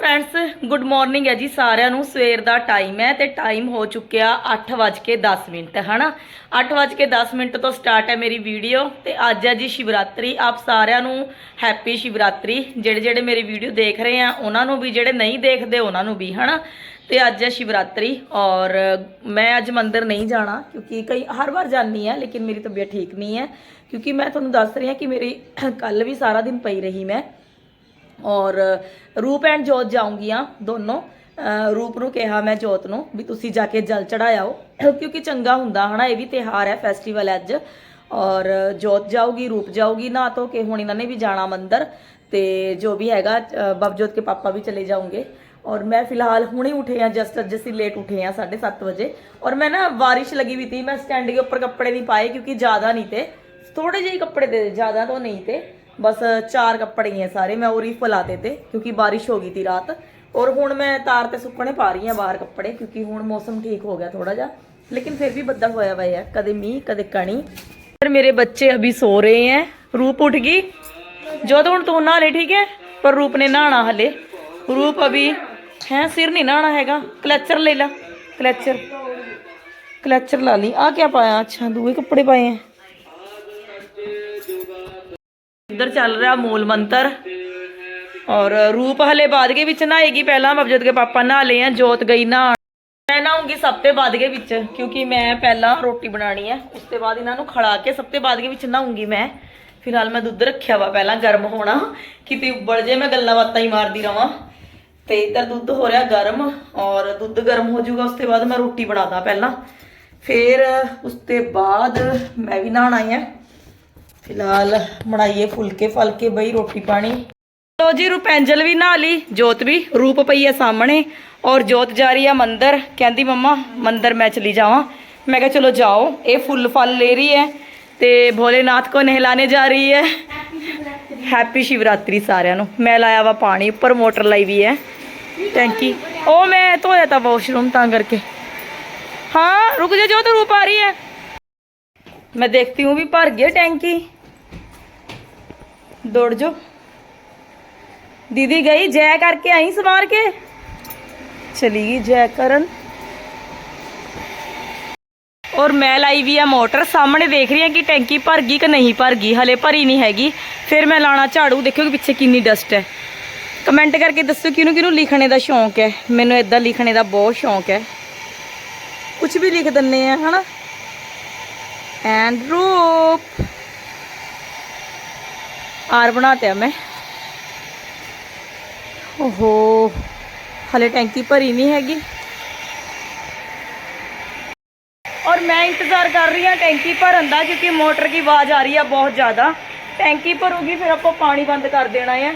Friends good morning ਹੈ ਜੀ ਸਾਰਿਆਂ ਨੂੰ। ਸਵੇਰ ਦਾ ਟਾਈਮ ਹੈ ਤੇ ਟਾਈਮ ਹੋ ਚੁੱਕਿਆ 8:10 ਮਿੰਟ, ਹਨਾ? 8:10 ਮਿੰਟ ਤੋਂ ਸਟਾਰਟ ਹੈ ਮੇਰੀ ਵੀਡੀਓ ਤੇ ਅੱਜ ਹੈ ਜੀ ਸ਼ਿਵਰਾਤਰੀ। ਆਪ ਸਾਰਿਆਂ ਨੂੰ ਹੈਪੀ ਸ਼ਿਵਰਾਤਰੀ। ਜਿਹੜੇ ਜਿਹੜੇ ਮੇਰੀ ਵੀਡੀਓ ਦੇਖ ਰਹੇ ਆ, ਉਹਨਾਂ ਨੂੰ ਵੀ, ਜਿਹੜੇ ਨਹੀਂ ਦੇਖਦੇ, ਉਹਨਾਂ ਨੂੰ ਵੀ, ਹਨਾ? ਤੇ ਅੱਜ ਹੈ ਸ਼ਿਵਰਾਤਰੀ ਔਰ ਮੈਂ ਅੱਜ ਮੰਦਿਰ ਨਹੀਂ ਜਾਣਾ ਕਿਉਂਕਿ ਕਈ ਹਰ ਵਾਰ ਜਾਂਦੀ ਹਾਂ, ਲੇਕਿਨ ਮੇਰੀ ਤਬੀਅਤ ਠੀਕ ਨਹੀਂ ਹੈ। ਕਿਉਂਕਿ ਮੈਂ ਤੁਹਾਨੂੰ ਦੱਸ ਰਹੀ ਹਾਂ ਕਿ ਮੇਰੀ ਕੱਲ ਵੀ ਸਾਰਾ ਦਿਨ ਪਈ ਰਹੀ ਮੈਂ। ਔਰ ਰੂਪ ਐਂਡ ਜੋਤ ਜਾਉਂਗੀਆਂ ਦੋਨੋਂ। ਰੂਪ ਨੂੰ ਕਿਹਾ ਮੈਂ ਜੋਤ ਨੂੰ ਵੀ ਤੁਸੀਂ ਜਾ ਕੇ ਜਲ ਚੜਾਇਓ ਕਿਉਂਕਿ ਚੰਗਾ ਹੁੰਦਾ ਹਨਾ, ਇਹ ਵੀ ਤਿਹਾਰ ਹੈ ਫੈਸਟੀਵਲ ਅੱਜ। ਔਰ ਜੋਤ ਜਾਊਗੀ, ਰੂਪ ਜਾਊਗੀ, ਨਾ ਤੋਂ ਕਿ ਹੁਣ ਇਹਨਾਂ ਨੇ ਵੀ ਜਾਣਾ ਮੰਦਰ ਤੇ ਜੋ ਵੀ ਹੈਗਾ ਬਬਜੋਤ ਕੇ ਪਾਪਾ ਵੀ ਚਲੇ ਜਾਉਂਗੇ ਔਰ ਮੈਂ ਫਿਲਹਾਲ ਹੁਣੇ ਉਠੇ ਆ ਜਸਟ ਅੱਜ ਅਸੀਂ ਲੇਟ ਉਠੇ ਆ 7:30 ਵਜੇ। ਔਰ ਮੈਂ ਨਾ ਬਾਰਿਸ਼ ਲੱਗੀ ਵੀ ਤੀ, ਮੈਂ ਸਟੈਂਡ ਦੇ ਉੱਪਰ ਕੱਪੜੇ ਨਹੀਂ ਪਾਏ ਕਿਉਂਕਿ ਜ਼ਿਆਦਾ ਨਹੀਂ ਤੇ ਥੋੜੇ ਜਿਹੇ ਕੱਪੜੇ ਦੇ, ਜ਼ਿਆਦਾ ਤੋਂ ਨਹੀਂ ਤੇ। बस चार कपड़े ही हैं सारे मैं और रीफ लाते थे क्योंकि बारिश हो गई थी रात और हूँ मैं तार से सुकने पा रही हूँ बाहर कपड़े क्योंकि हूँ मौसम ठीक हो गया थोड़ा जा लेकिन फिर भी बदल होया हुआ है कदे मीह कदे कणी पर मेरे बच्चे अभी सो रहे हैं रूप उठ गई जो तो हूँ तू नहा ले ठीक है पर रूप ने नहाना हले रूप अभी है सिर नहीं नहाना हैगा क्लचर ले ला क्लचर क्लचर ला ली आ क्या पाया अच्छा दूए कपड़े पाए हैं ਉਧਰ ਚੱਲ ਰਿਹਾ ਮੂਲ ਮੰਤਰ। ਔਰ ਰੂਪ ਹਲੇ ਬਾਦਗੇ ਵਿੱਚ ਨਹਾਏਗੀ। ਪਹਿਲਾਂ ਬਬਜਤ ਕੇ ਪਾਪਾ ਨਹਾ ਲਏ ਆ, ਜੋਤ ਗਈ ਨਹਾਉਣ। ਮੈਂ ਨਹਾਉਂਗੀ ਸਭ ਤੋਂ ਬਾਦਗੇ ਵਿੱਚ, ਕਿਉਂਕਿ ਮੈਂ ਪਹਿਲਾਂ ਰੋਟੀ ਬਣਾਣੀ ਹੈ ਉਸ ਤੋਂ ਬਾਅਦ ਇਹਨਾਂ ਨੂੰ ਖੜਾ ਕੇ ਸਭ ਤੋਂ ਬਾਦਗੇ ਵਿੱਚ ਨਹਾਉਂਗੀ ਮੈਂ। ਫਿਲਹਾਲ ਮੈਂ ਦੁੱਧ ਰੱਖਿਆ ਵਾ ਪਹਿਲਾਂ ਗਰਮ ਹੋਣਾ ਕਿਤੇ ਉੱਬਲ ਜੇ ਮੈਂ ਗੱਲਾਂ ਬਾਤਾਂ ਹੀ ਮਾਰਦੀ ਰਵਾਂ। ਤੇ ਇੱਧਰ ਦੁੱਧ ਹੋ ਰਿਹਾ ਗਰਮ, ਔਰ ਦੁੱਧ ਗਰਮ ਹੋ ਜਾਊਗਾ, ਉਸ ਤੋਂ ਬਾਅਦ ਮੈਂ ਰੋਟੀ ਬਣਾਦਾ ਪਹਿਲਾਂ। ਫਿਰ ਉਸ ਤੋਂ ਬਾਅਦ ਮੈਂ ਵੀ ਨਹਾਣਾ ਹੈ ਫਿਲਹਾਲ ਬਣਾਈਏ ਫੁਲਕੇ ਫਲਕੇ ਬਈ ਰੋਟੀ ਪਾਣੀ ਲੋ ਜੀ ਰੂਪੈਂਜਲ ਵੀ ਨਹਾ ਲਈ ਜੋਤ ਵੀ ਰੂਪ ਪਈ ਹੈ ਸਾਹਮਣੇ ਔਰ ਜੋਤ ਜਾ ਰਹੀ ਹੈ ਮੰਦਰ ਕਹਿੰਦੀ ਮੰਮਾ ਮੰਦਰ ਮੈਂ ਚਲੀ ਜਾਵਾਂ ਮੈਂ ਕਿਹਾ ਚਲੋ ਜਾਓ ਇਹ ਫੁੱਲ ਫਲ ਲੈ ਰਹੀ ਹੈ ਤੇ ਭੋਲੇਨਾਥ ਕੋ ਨਹਿਲਾਣੇ ਜਾ ਰਹੀ ਹੈ ਹੈਪੀ ਸ਼ਿਵਰਾਤਰੀ ਸਾਰਿਆਂ ਨੂੰ ਮੈਂ ਲਾਇਆ ਵਾ ਪਾਣੀ ਉੱਪਰ ਮੋਟਰ ਲਾਈ ਵੀ ਹੈ ਟੈਂਕੀ ਉਹ ਮੈਂ ਧੋਇਆ ਤਾਂ ਵਾਸ਼ਰੂਮ ਤਾਂ ਕਰਕੇ हाँ रुक जा जो तो रूप आ रही है मैं देखती हूँ भी भर गई टैंकी ਦੌੜ ਜੋ ਦੀਦੀ ਗਈ ਜੈ ਕਰਕੇ ਆਈ ਸਵਾਰ ਕੇ? ਚਲੀ ਗਈ ਜੈ ਕਰਨ। ਔਰ ਮੈਂ ਲਾਈ ਵੀ ਆ ਮੋਟਰ, ਸਾਹਮਣੇ ਦੇਖ ਰਹੀ ਆ ਕਿ ਟੈਂਕੀ ਭਰ ਗਈ ਕਿ ਨਹੀਂ ਭਰ ਗਈ, ਹਲੇ ਭਰੀ ਨਹੀਂ ਹੈਗੀ। ਫਿਰ ਮੈਂ ਲਾਣਾ ਝਾੜੂ, ਦੇਖਿਓ ਕਿ ਪਿੱਛੇ ਕਿੰਨੀ ਡਸਟ ਹੈ। ਕਮੈਂਟ ਕਰਕੇ ਦੱਸੋ ਕਿਹਨੂੰ ਕਿਹਨੂੰ ਲਿਖਣੇ ਦਾ ਸ਼ੌਂਕ ਹੈ। ਮੈਨੂੰ ਇਦਾਂ ਲਿਖਣੇ ਦਾ ਬਹੁਤ ਸ਼ੌਂਕ ਹੈ। ਕੁਝ ਵੀ ਲਿਖ ਦਿੰਨੇ ਆ, ਹਨਾ? ਐਂਡ ਆਰ ਬਣਾਤਿਆ ਮੈਂ ਓਹੋ ਹਲੇ ਟੈਂਕੀ ਭਰੀ ਨਹੀਂ ਹੈਗੀ और मैं इंतज़ार कर रही हूँ टैंकी भरन का क्योंकि मोटर की आवाज़ आ रही है बहुत ज़्यादा टैंकी भरूगी फिर ਆਪਾਂ ਪਾਣੀ ਬੰਦ ਕਰ ਦੇਣਾ ਹੈ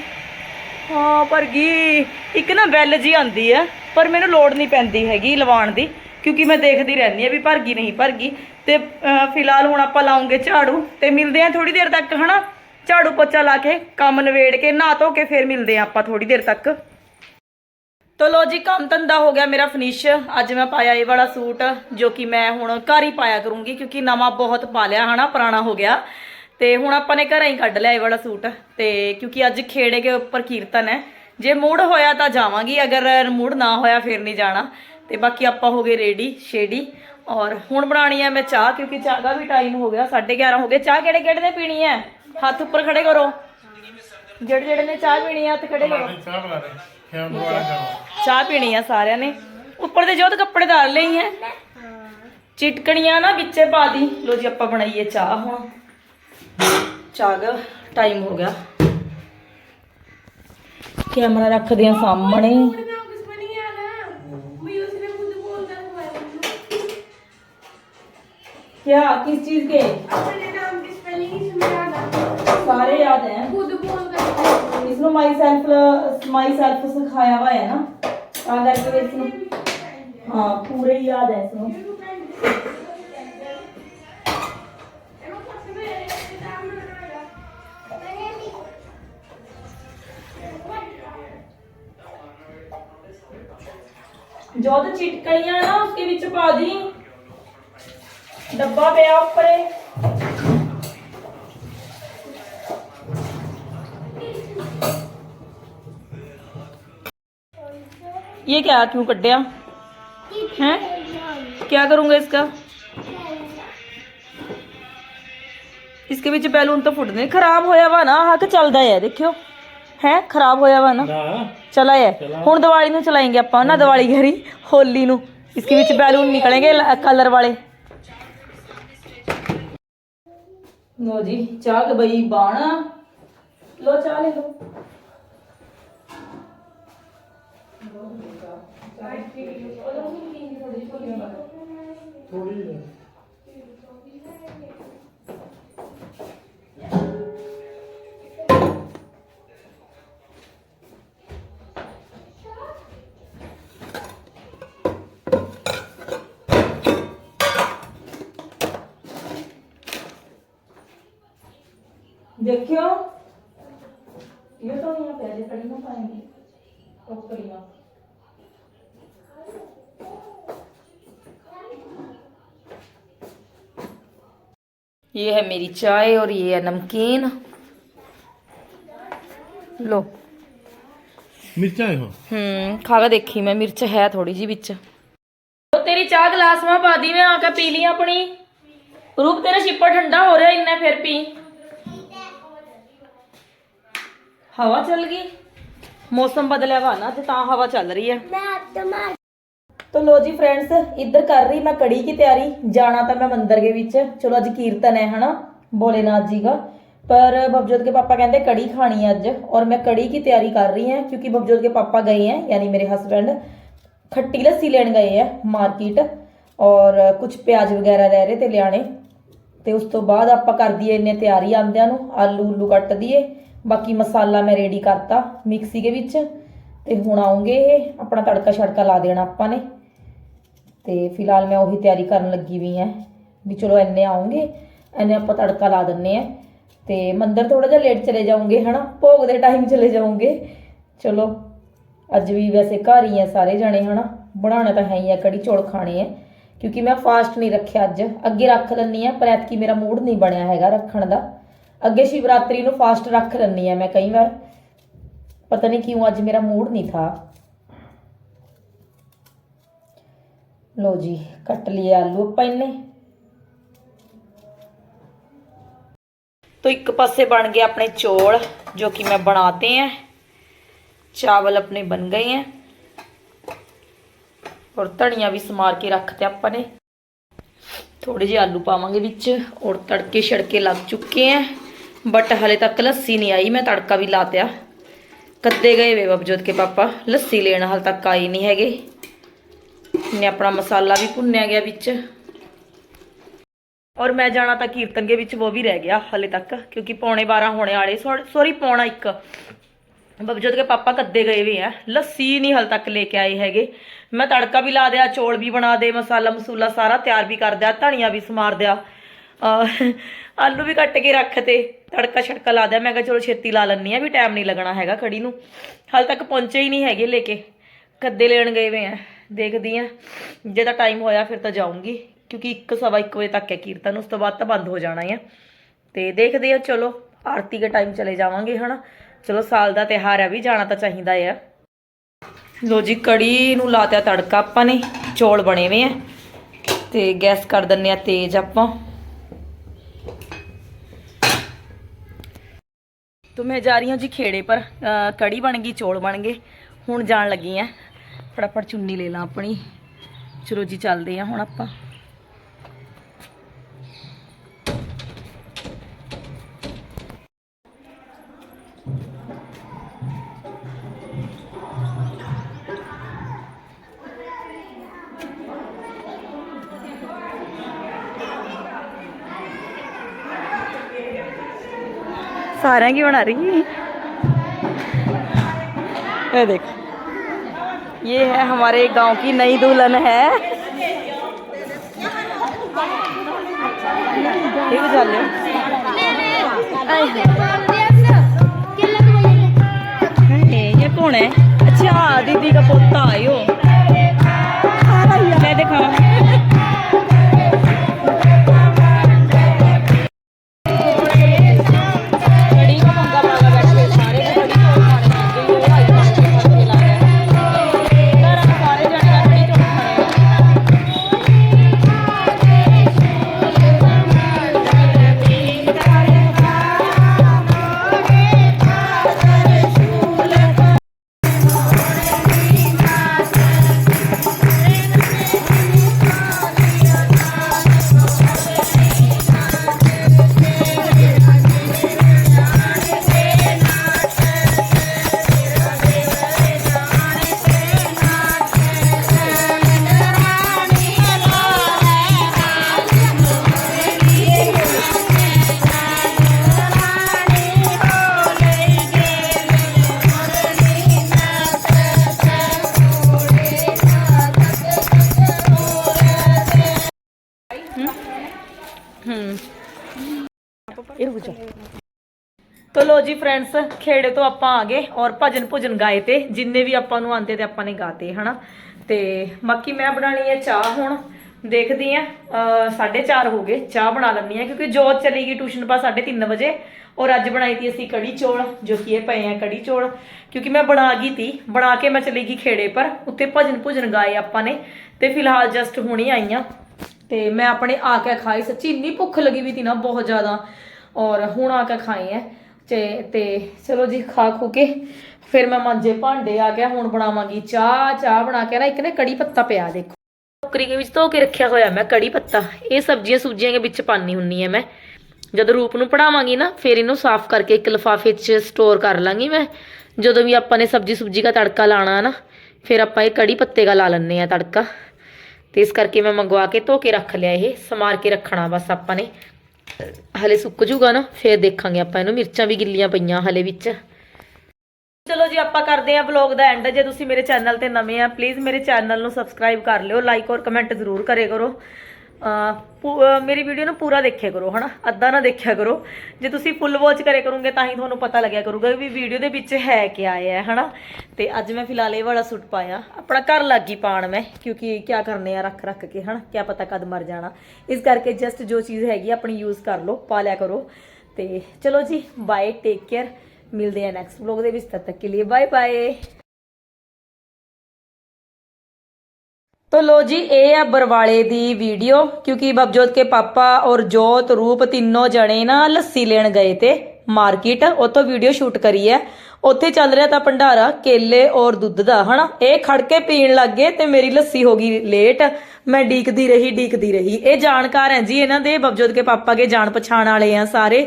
ਹਾਂ ਭਰ ਗਈ ਇੱਕ ਨਾ ਬੈਲ ਜੀ ਆਂਦੀ ਹੈ ਪਰ ਮੈਨੂੰ ਲੋੜ ਨਹੀਂ ਪੈਂਦੀ ਹੈਗੀ ਲਵਾਉਣ ਦੀ ਕਿਉਂਕਿ ਮੈਂ ਦੇਖਦੀ ਰਹਿੰਦੀ ਆ ਵੀ ਭਰ ਗਈ ਨਹੀਂ ਭਰ ਗਈ ਤੇ ਅਹ, ਫਿਲਹਾਲ ਹੁਣ ਆਪਾਂ ਲਾਉਂਗੇ ਝਾੜੂ ਤੇ ਮਿਲਦੇ ਆ ਥੋੜੀ ਦੇਰ ਤੱਕ ਹਨਾ ਝਾੜੂ ਪੋਚਾ ਲਾ ਕੇ ਕੰਮ ਨਵੇੜ ਕੇ, ਨਹਾ ਧੋ ਕੇ ਫਿਰ ਮਿਲਦੇ ਆ ਆਪਾਂ ਥੋੜੀ ਦੇਰ ਤੱਕ। ਤੋ ਲੋ ਜੀ, ਕੰਮ ਧੰਦਾ ਹੋ ਗਿਆ ਮੇਰਾ ਫਿਨਿਸ਼ ਅੱਜ ਮੈਂ ਪਾਇਆ ਇਹ ਵਾਲਾ ਸੂਟ, ਜੋ ਕਿ ਮੈਂ ਹੁਣ ਘਰ ਹੀ ਪਾਇਆ ਕਰੂੰਗੀ, ਕਿਉਂਕਿ ਨਵਾਂ ਬਹੁਤ ਪਾ ਲਿਆ, ਹਨਾ, ਪੁਰਾਣਾ ਹੋ ਗਿਆ। ਤੇ ਹੁਣ ਆਪਾਂ ਨੇ ਘਰਾਂ ਹੀ ਕੱਢ ਲਿਆ ਇਹ ਵਾਲਾ ਸੂਟ। ਤੇ ਕਿਉਂਕਿ ਅੱਜ ਖੇੜੇ ਕੇ ਉੱਪਰ ਕੀਰਤਨ ਹੈ। ਜੇ ਮੂਡ ਹੋਇਆ ਤਾਂ ਜਾਵਾਂਗੀ, ਅਗਰ ਮੂਡ ਨਾ ਹੋਇਆ ਫਿਰ ਨਹੀਂ ਜਾਣਾ। ਤੇ ਬਾਕੀ ਆਪਾਂ ਹੋ ਗਏ ਰੈਡੀ ਸ਼ੇਡੀ ਔਰ ਹੁਣ ਬਣਾਣੀ ਹੈ ਮੈਂ ਚਾਹ, ਕਿਉਂਕਿ ਚਾਹ ਦਾ ਵੀ ਟਾਈਮ ਹੋ ਗਿਆ 11:30 ਹੋ ਗਏ। ਚਾਹ ਕਿਹੜੇ ਕਿਹੜੇ ਨੇ ਪੀਣੀ ਹੈ? ਹੱਥ ਉੱਪਰ ਖੜੇ ਕਰੋ ਜਿਹੜੇ ਜਿਹੜੇ ਨੇ ਚਾਹ ਪੀਣੀ ਹੈ ਹੱਥ ਖੜੇ ਕਰੋ ਚਾਹ ਬਣਾ ਦੇ ਫਿਰ ਦੁਬਾਰਾ ਜਾਵਾਂ ਚਾਹ ਪੀਣੀ ਆ ਸਾਰਿਆਂ ਨੇ ਉੱਪਰ ਦੇ ਜੋਤ ਕੱਪੜੇ ਧਾਰ ਲਈ ਹੈ ਚਿਟਕਣੀਆਂ ਨਾ ਵਿੱਚੇ ਪਾ ਦੀ ਲੋ ਜੀ ਆਪਾਂ ਬਣਾਈਏ ਚਾਹ ਹੁਣ ਚਾਹ ਦਾ ਟਾਈਮ ਹੋ ਗਿਆ ਕੈਮਰਾ ਰੱਖਦੇ ਆ ਸਾਹਮਣੇ क्या किस चीज के सारे याद हैं इसमें माई सेल्फ माई सेल्फ सिखाया हुआ है ना ਤਾਂ ਕਰਕੇ ਇਸ ਨੂੰ ਹਾਂ ਪੂਰੇ ਹੀ ਯਾਦ ਹੈ ਇਸ ਨੂੰ जो तो चिटकनियां ना उसके बीच पा दी डब्बा पे ऊपर ये क्या हाथ में कटिया है? क्या करूँगा इसका? इसके पीछे पहले तो फुट नहीं खराब होया हुआ ना हक चलता है देखियो। है? खराब होया हुआ ना। चला है। हूँ दिवाली चलाएँगे आप ना हम्म। दिवाली घरी होली नू। इसके पीछे बैलून निकलेंगे कलर वाले। लो जी चाह बई बाना लो चाह लो। ਥੋੜੀ ਜਿਹੀ देखियो ये तो यहाँ पहले कड़ी में पाएंगे टोकरी में ये है मेरी चाय और ये है नमकीन लो ਮਿਰਚਾਂ ਇਹੋ हम्म खा के देखी मैं मिर्च है थोड़ी जी बिच तो तेरी चाह गिलास में पा दी मैं आके पी ली अपनी रूप तेरा शिप्पा ठंडा हो रहा है इन्ना फिर पी ਹਵਾ ਚੱਲ ਗਈ ਮੌਸਮ ਬਦਲਿਆ ਵਾ ਨਾ ਤੇ ਤਾਂ ਹਵਾ ਚੱਲ ਰਹੀ ਹੈ ਤੋ ਲੋ ਜੀ ਫਰੈਂਡਸ ਇੱਧਰ ਕਰ ਰਹੀ ਮੈਂ ਕੜੀ ਕੀ ਤਿਆਰੀ, ਜਾਣਾ ਤਾਂ ਮੈਂ ਮੰਦਰ ਦੇ ਵਿੱਚ। ਚਲੋ ਅੱਜ ਕੀਰਤਨ ਹੈ, ਹਨਾ? ਭੋਲੇਨਾਥ ਜੀ ਦਾ। ਪਰ ਭਵਜੋਤ ਕੇ ਪਾਪਾ ਕਹਿੰਦੇ ਕੜੀ ਖਾਣੀ ਹੈ ਅੱਜ, ਔਰ ਮੈਂ ਕੜੀ ਕੀ ਤਿਆਰੀ ਕਰ ਰਹੀ ਹਾਂ, ਕਿਉਂਕਿ ਭਵਜੋਤ ਕੇ ਪਾਪਾ ਗਏ ਹੈ, ਯਾਨੀ ਮੇਰੇ ਹਸਬੰਡ ਖੱਟੀ ਲੱਸੀ ਲੈਣ ਗਏ ਹੈ ਮਾਰਕੀਟ ਔਰ ਕੁਝ ਪਿਆਜ਼ ਵਗੈਰਾ ਲੈ ਰਹੇ ਤੇ ਲਿਆਣੇ ਤੇ ਉਸ ਤੋਂ ਬਾਅਦ ਆਪਾਂ ਕਰ ਦਈਏ ਇੰਨੇ ਤਿਆਰੀ ਆਂਦਿਆਂ ਨੂੰ, ਆਲੂ ਉਲੂ ਕੱਟ ਦਈਏ, ਬਾਕੀ ਮਸਾਲਾ ਮੈਂ ਰੈਡੀ ਕਰਤਾ ਮਿਕਸੀ ਦੇ ਵਿੱਚ। ਤੇ ਹੁਣ ਆਉਂਗੇ ਇਹ, ਆਪਣਾ ਤੜਕਾ ਛੜਕਾ ਲਾ ਦੇਣਾ ਆਪਾਂ ਨੇ। ਤੇ ਫਿਲਹਾਲ ਮੈਂ ਉਹੀ ਤਿਆਰੀ ਕਰਨ ਲੱਗੀ ਵੀ ਹਾਂ ਵੀ ਚਲੋ ਇੰਨੇ ਆਉਂਗੇ, ਇੰਨੇ ਆਪਾਂ ਤੜਕਾ ਲਾ ਦਿੰਨੇ ਆ ਤੇ ਮੰਦਰ ਥੋੜਾ ਜਿਹਾ ਲੇਟ ਚਲੇ ਜਾਉਂਗੇ ਹਨਾ? ਭੋਗ ਦੇ ਟਾਈਮ ਚਲੇ ਜਾਉਂਗੇ ਚਲੋ, ਅੱਜ ਵੀ ਵੈਸੇ ਘਰ ਹੀ ਆ ਸਾਰੇ ਜਣੇ, ਹਨਾ? ਬਣਾਉਣਾ ਤਾਂ ਹੈ ਹੀ ਆ, ਕੜੀ ਚੌਲ ਖਾਣੇ ਆ। ਕਿਉਂਕਿ ਮੈਂ ਫਾਸਟ ਨਹੀਂ ਰੱਖਿਆ ਅੱਜ। ਅੱਗੇ ਰੱਖ ਲੈਂਦੀ ਆ ਪਰ ਐਤਕੀ ਮੇਰਾ ਮੂਡ ਨਹੀਂ ਬਣਿਆ ਹੈਗਾ ਰੱਖਣ ਦਾ। ਅੱਗੇ ਸ਼ਿਵਰਾਤਰੀ ਨੂੰ ਫਾਸਟ ਰੱਖ ਲੈਂਦੀ ਆ ਮੈਂ ਕਈ ਵਾਰ। ਪਤਾ ਨਹੀਂ ਕਿਉਂ ਅੱਜ ਮੇਰਾ ਮੂਡ ਨਹੀਂ ਥਾ। ਲੋ ਜੀ ਕੱਟ ਲਿਆ ਆਲੂ ਆਪਾਂ ਇਹਨੇ तो एक पासे बन गए अपने चौल जो कि मैं बनाते हैं चावल अपने बन गए हैं और धनिया भी समार के रखते ਆਪਾਂ ਨੇ ਥੋੜੇ ਜਿਹੇ ਆਲੂ ਪਾਵਾਂਗੇ ਵਿੱਚ ਔਰ ਤੜਕੇ ਛੜਕੇ ਲੱਗ ਚੁੱਕੇ ਹੈ ਬਟ ਹਲੇ ਤੱਕ ਲੱਸੀ ਨਹੀਂ ਆਈ ਮੈਂ ਤੜਕਾ ਵੀ ਲਾਤਿਆ ਕੱਦੇ ਗਏ ਵੇ ਬਬਜੋਤ ਕੇ ਪਾਪਾ ਲੱਸੀ ਲੈਣ ਹਾਲ ਤੱਕ ਆਈ ਨਹੀਂ ਹੈਗੇ ਨੇ ਆਪਣਾ ਮਸਾਲਾ ਵੀ ਭੁੰਨਿਆ ਗਿਆ ਵਿੱਚ। ਔਰ ਮੈਂ ਜਾਣਾ ਤਾਂ ਕੀਰਤਨ ਦੇ ਵਿੱਚ, ਉਹ ਵੀ ਰਹਿ ਗਿਆ ਹਲੇ ਤੱਕ, ਕਿਉਂਕਿ ਪੌਣੇ 12 ਹੋਣੇ ਵਾਲੇ ਸੌਰੀ ਪੌਣਾ 1 ਬਬਜੋਤ ਕੇ ਪਾਪਾ ਕੱਦੇ ਗਏ ਵੀ ਆ, ਲੱਸੀ ਨਹੀਂ ਹਲ ਤੱਕ ਲੈ ਕੇ ਆਏ ਹੈਗੇ। ਮੈਂ ਤੜਕਾ ਵੀ ਲਾ ਦਿਆ, ਚੌਲ ਵੀ ਬਣਾ ਦੇ, ਮਸਾਲਾ ਮਸੂਲਾ ਸਾਰਾ ਤਿਆਰ ਵੀ ਕਰ ਦਿਆ, ਧਨੀਆ ਵੀ ਸਮਾਰ ਦਿਆ। ਆਲੂ ਵੀ ਕੱਟ ਕੇ ਰੱਖ ਤੇ ਤੜਕਾ ਛੜਕਾ ਲਾ ਦਿਆ। ਮੈਂ ਕਿਹਾ ਚਲੋ ਛੇਤੀ ਲਾ ਲੈਣੀ ਆ ਵੀ ਟਾਈਮ ਨਹੀਂ ਲੱਗਣਾ ਹੈਗਾ ਖੜੀ ਨੂੰ। ਹਾਲ ਤੱਕ ਪਹੁੰਚੇ ਹੀ ਨਹੀਂ ਹੈਗੇ ਲੈ ਕੇ, ਕੱਦੇ ਲੈਣ ਗਏ ਵੇ ਆ। ਦੇਖਦੀ ਆ। ਜੇ ਤਾਂ ਟਾਈਮ ਹੋਇਆ ਫਿਰ ਤਾਂ ਜਾਊਂਗੀ, ਕਿਉਂਕਿ 1:15 ਵਜੇ ਤੱਕ ਹੈ ਕੀਰਤਨ, ਉਸ ਤੋਂ ਬਾਅਦ ਤਾਂ ਬੰਦ ਹੋ ਜਾਣਾ ਆ। ਤੇ ਦੇਖਦੇ ਆ, ਚਲੋ, ਆਰਤੀ ਦੇ ਟਾਈਮ ਚਲੇ ਜਾਵਾਂਗੇ, ਹਨਾ। ਚਲੋ, ਸਾਲ ਦਾ ਤਿਹਾਰ ਹੈ ਵੀ, ਜਾਣਾ ਤਾਂ ਚਾਹੀਦਾ ਆ। ਲੋ ਜੀ, ਕੜੀ ਨੂੰ ਲਾਤਿਆ ਤੜਕਾ ਆਪਾਂ ਨੇ, ਚੌਲ ਬਣੇ ਵੇ ਆ। ਤੇ ਗੈਸ ਕਰ ਦਿੰਨੇ ਆ ਤੇਜ਼ ਆਪਾਂ। ਤੋ ਮੈਂ ਜਾ ਰਹੀ ਹਾਂ ਜੀ ਖੇੜੇ ਪਰ ਕੜੀ ਬਣ ਗਈ, ਚੌਲ ਬਣ ਗਏ। ਹੁਣ ਜਾਣ ਲੱਗੀ ਆ। ਫਟਾਫਟ ਚੁੰਨੀ ਲੈ ਲਾਂ ਆਪਣੀ ਚਲੋ ਜੀ ਚੱਲਦੇ ਆ ਹੁਣ ਆਪਾਂ सारा की बना रही है ये देखो ये है हमारे गाँव की नई दुल्हन है। ये कौन है? अच्छा दीदी का पोता, आयो। मैं दिखा ਇਹ ਰੁਕ ਜਾ। ਤੋ ਲੋ ਜੀ ਫਰੈਂਡਸ ਖੇੜੇ ਤੋਂ ਆਪਾਂ ਆ ਗਏ ਔਰ ਭਜਨ ਭੁਜਨ ਗਾਏ ਤੇ, ਜਿੰਨੇ ਵੀ ਆਪਾਂ ਨੂੰ ਆਂਦੇ ਤੇ ਆਪਾਂ ਨੇ ਗਾਤੇ, ਹਨਾ? ਤੇ ਬਾਕੀ ਮੈਂ ਬਣਾਣੀ ਹੈ ਚਾਹ ਹੁਣ। ਦੇਖਦੀ ਆ 4:30 ਹੋ ਗਏ, ਚਾਹ ਬਣਾ ਲੈਣੀ ਆ ਕਿਉਂਕਿ ਜੋਤ ਚਲੀ ਗਈ ਟਿਊਸ਼ਨ ਪਾ 3:30 ਵਜੇ ਔਰ ਅੱਜ ਬਣਾਈ ਤੀ ਅਸੀਂ ਕੜੀ ਚੋਲ, ਜੋ ਕਿ ਇਹ ਪਏ ਆ ਕੜੀ ਚੋਲ, ਕਿਉਂਕਿ ਮੈਂ ਬਣਾ ਗਈ ਤੀ, ਬਣਾ ਕੇ ਮੈਂ ਚਲੀ ਗਈ ਖੇੜੇ ਪਰ, ਉੱਤੇ ਭਜਨ ਭੁਜਨ ਗਾਏ ਆਪਾਂ ਨੇ, ਤੇ ਫਿਲਹਾਲ ਜਸਟ ਹੁਣੀ ਆਈਆਂ ਤੇ ਮੈਂ ਆਪਣੇ ਆ ਕੇ ਖਾਈ, ਸੱਚੀ ਇੰਨੀ ਭੁੱਖ ਲੱਗੀ ਵੀ ਤੀ ਨਾ ਬਹੁਤ ਜ਼ਿਆਦਾ। ਔਰ ਹੁਣ ਆ ਕੇ ਖਾਈ ਐ ਤੇ ਤੇ ਚਲੋ ਜੀ, ਖਾ ਖੂ ਕੇ ਫਿਰ ਮੈਂ ਮਾਂਜੇ ਭਾਂਡੇ ਆ ਗਿਆ, ਹੁਣ ਬਣਾਵਾਂਗੀ ਚਾਹ। ਚਾਹ ਬਣਾ ਕੇ ਨਾ ਇੱਕ ਨੇ ਕੜੀ ਪੱਤਾ ਪਿਆ, ਦੇਖੋ। ਟੋਕਰੀ ਦੇ ਵਿੱਚ ਧੋ ਕੇ ਰੱਖਿਆ ਹੋਇਆ ਮੈਂ, ਕੜੀ ਪੱਤਾ। ਇਹ ਸਬਜ਼ੀਆਂ ਸੁਬਜ਼ੀਆਂ ਦੇ ਵਿੱਚ ਪਾਣੀ ਹੁੰਨੀ ਹੈ ਮੈਂ। ਜਦੋਂ ਰੂਪ ਨੂੰ ਪੜਾਵਾਂਗੀ ਨਾ, ਫਿਰ ਇਹਨੂੰ ਸਾਫ਼ ਕਰਕੇ ਇੱਕ ਲਿਫਾਫੇ 'ਚ ਸਟੋਰ ਕਰ ਲਾਂਗੀ ਮੈਂ। ਜਦੋਂ ਵੀ ਆਪਾਂ ਨੇ ਸਬਜ਼ੀ ਸੁਬਜ਼ੀ ਦਾ ਤੜਕਾ ਲਾਣਾ ਨਾ, ਫਿਰ ਆਪਾਂ ਇਹ ਕੜੀ ਪੱਤੇ ਦਾ ਲਾ ਲੈਣੇ ਆ ਤੜਕਾ। ਤੇ ਇਸ ਕਰਕੇ ਮੈਂ ਮੰਗਵਾ ਕੇ ਧੋ ਕੇ ਰੱਖ ਲਿਆ ਇਹ, ਸਮਾਰ ਕੇ ਰੱਖਣਾ ਬਸ ਆਪਾਂ ਨੇ। ਹਲੇ ਸੁੱਕ ਜੂਗਾ ਨਾ, ਫਿਰ ਦੇਖਾਂਗੇ ਆਪਾਂ ਇਹਨੂੰ, ਮਿਰਚਾਂ ਵੀ ਗਿੱਲੀਆਂ ਪਈਆਂ ਹਲੇ ਵਿੱਚ। ਚਲੋ ਜੀ, ਆਪਾਂ ਕਰਦੇ ਹਾਂ ਵਲੌਗ ਦਾ ਐਂਡ ਜੇ ਤੁਸੀਂ ਮੇਰੇ ਚੈਨਲ ਤੇ ਨਵੇਂ ਆ ਪਲੀਜ਼ ਮੇਰੇ ਚੈਨਲ ਨੂੰ ਸਬਸਕ੍ਰਾਈਬ ਕਰ ਲਿਓ ਲਾਈਕ ਔਰ ਕਮੈਂਟ ਜ਼ਰੂਰ ਕਰੇ ਕਰੋ। ਮੇਰੀ ਵੀਡੀਓ ਨੂੰ ਪੂਰਾ ਦੇਖਿਆ ਕਰੋ, ਹਨਾ? ਅੱਧਾ ਨਾ ਦੇਖਿਆ ਕਰੋ। ਜੇ ਤੁਸੀਂ ਫੁੱਲ ਵਾਚ ਕਰਿਆ ਕਰੋਗੇ, ਤਾਂ ਹੀ ਤੁਹਾਨੂੰ ਪਤਾ ਲੱਗਿਆ ਕਰੂਗਾ ਵੀ ਵੀਡੀਓ ਦੇ ਵਿੱਚ ਹੈ ਕੀ ਹੈ ਹਨਾ? ਤੇ ਅੱਜ ਮੈਂ ਫਿਲਹਾਲ ਇਹ ਵਾਲਾ ਸੂਟ ਪਾਇਆ। ਆਪਣਾ ਘਰ ਲੱਗੀ ਪਾਣ ਮੈਂ, ਕਿਉਂਕਿ ਕੀ ਕਰਨੇ ਆ ਰੱਖ ਰੱਖ ਕੇ, ਹਨਾ? ਕੀ ਪਤਾ ਕਦ ਮਰ ਜਾਣਾ। ਇਸ ਕਰਕੇ ਜਸਟ ਜੋ ਚੀਜ਼ ਹੈਗੀ ਆਪਣੀ ਯੂਜ਼ ਕਰ ਲਓ, ਪਾ ਲਿਆ ਕਰੋ। ਤੇ ਚਲੋ ਜੀ ਬਾਏ ਟੇਕ ਕੇਅਰ ਮਿਲਦੇ ਆ ਨੈਕਸਟ ਵਲੌਗ ਦੇ ਵਿੱਚ, ਤਦ ਤੱਕ ਕੇ ਲਈ ਬਾਏ ਬਾਏ ਤੋ ਲੋ ਜੀ, ਇਹ ਆ ਬਰਵਾਲੇ ਦੀ ਵੀਡੀਓ, ਕਿਉਂਕਿ ਬਬਜੋਤ ਕੇ ਪਾਪਾ ਔਰ ਜੋਤ ਰੂਪ ਤਿੰਨੋਂ ਜਣੇ ਨਾ ਲੱਸੀ ਲੈਣ ਗਏ ਤੇ ਮਾਰਕੀਟ ਉਤੋਂ ਵੀਡੀਓ ਸ਼ੂਟ ਕਰੀ ਹੈ। ਉੱਥੇ ਚੱਲ ਰਿਹਾ ਤਾਂ ਭੰਡਾਰਾ, ਕੇਲੇ ਔਰ ਦੁੱਧ ਦਾ, ਹਨਾ? ਇਹ ਖੜ ਕੇ ਪੀਣ ਲੱਗ ਗਏ ਤੇ ਮੇਰੀ ਲੱਸੀ ਹੋ ਗਈ ਲੇਟ। ਮੈਂ ਡੀਕਦੀ ਰਹੀ ਡੀਕਦੀ ਰਹੀ। ਇਹ ਜਾਣਕਾਰ ਹੈ ਜੀ ਇਹਨਾਂ ਦੇ, ਬਬਜੋਤ ਕੇ ਪਾਪਾ ਕੇ ਜਾਣ ਪਛਾਣ ਵਾਲੇ ਆ ਸਾਰੇ।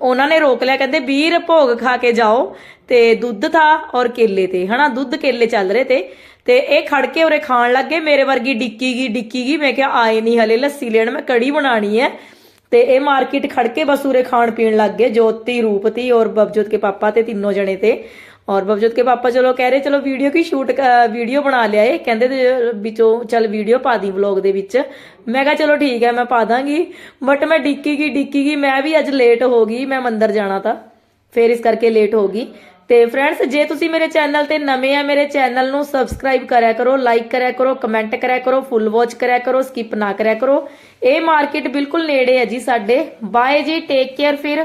ਉਹਨਾਂ ਨੇ ਰੋਕ ਲਿਆ, ਕਹਿੰਦੇ ਵੀਰ ਭੋਗ ਖਾ ਕੇ ਜਾਓ ਤੇ ਦੁੱਧ ਥਾ ਔਰ ਕੇਲੇ ਤੇ, ਹਨਾ? ਦੁੱਧ ਕੇਲੇ ਚੱਲ ਰਹੇ ਤੇ। ਤੇ ਇਹ ਖੜ ਕੇ ਉਰੇ ਖਾਣ ਲੱਗੇ ਮੇਰੇ ਵਰਗੀ ਡਿੱਕੀ ਗਈ ਡਿੱਕੀ ਗਈ। ਮੈਂ ਕਿਹਾ, ਆਏ ਨਹੀਂ ਹਲੇ, ਲੱਸੀ ਲੈਣ, ਮੈਂ ਕੜੀ ਬਣਾਣੀ ਹੈ ਤੇ ਇਹ ਮਾਰਕੀਟ ਖੜ ਕੇ ਬਸ ਉਰੇ ਖਾਣ ਪੀਣ ਲੱਗ ਗਏ। ਜੋਤੀ ਰੂਪਤੀ ਔਰ ਬਬਜੋਤ ਕੇ ਪਾਪਾ ਤੇ ਤਿੰਨੋਂ ਜਣੇ ਤੇ। ਔਰ ਬਬਜੋਤ ਕੇ ਪਾਪਾ ਚਲੋ ਕਹਿ ਰਹੇ, ਚਲੋ ਵੀਡੀਓ ਕੀ ਸ਼ੂਟ ਵੀਡੀਓ ਬਣਾ ਲਿਆ ਏ। ਕਹਿੰਦੇ ਤੇ ਵਿੱਚੋਂ, ਚੱਲ ਵੀਡੀਓ ਪਾ ਦੀ ਵਲੌਗ ਦੇ ਵਿੱਚ। ਮੈਂ ਕਿਹਾ, ਚਲੋ ਠੀਕ ਹੈ ਮੈਂ ਪਾ ਦਾਂਗੀ। ਬਟ ਮੈਂ ਡਿੱਕੀ ਗਈ ਡਿੱਕੀ ਗਈ। ਮੈਂ ਵੀ ਅੱਜ ਲੇਟ ਹੋ ਗਈ। ਮੈਂ ਮੰਦਰ ਜਾਣਾ ਤਾਂ। ਫੇਰ ਇਸ ਕਰਕੇ ਲੇਟ ਹੋ ਗਈ। ਤੇ ਫਰੈਂਡਸ ਜੇ ਤੁਸੀਂ ਮੇਰੇ ਚੈਨਲ ਤੇ ਨਵੇਂ ਆ, ਮੇਰੇ ਚੈਨਲ ਨੂੰ ਸਬਸਕ੍ਰਾਈਬ ਕਰਿਆ ਕਰੋ ਲਾਈਕ ਕਰਿਆ ਕਰੋ ਕਮੈਂਟ ਕਰਿਆ ਕਰੋ ਫੁੱਲ ਵਾਚ ਕਰਿਆ ਕਰੋ ਸਕਿਪ ਨਾ ਕਰਿਆ ਕਰੋ। ਇਹ ਮਾਰਕੀਟ ਬਿਲਕੁਲ ਨੇੜੇ ਹੈ ਜੀ ਸਾਡੇ। ਬਾਏ ਜੀ ਟੇਕ ਕੇਅਰ ਫਿਰ।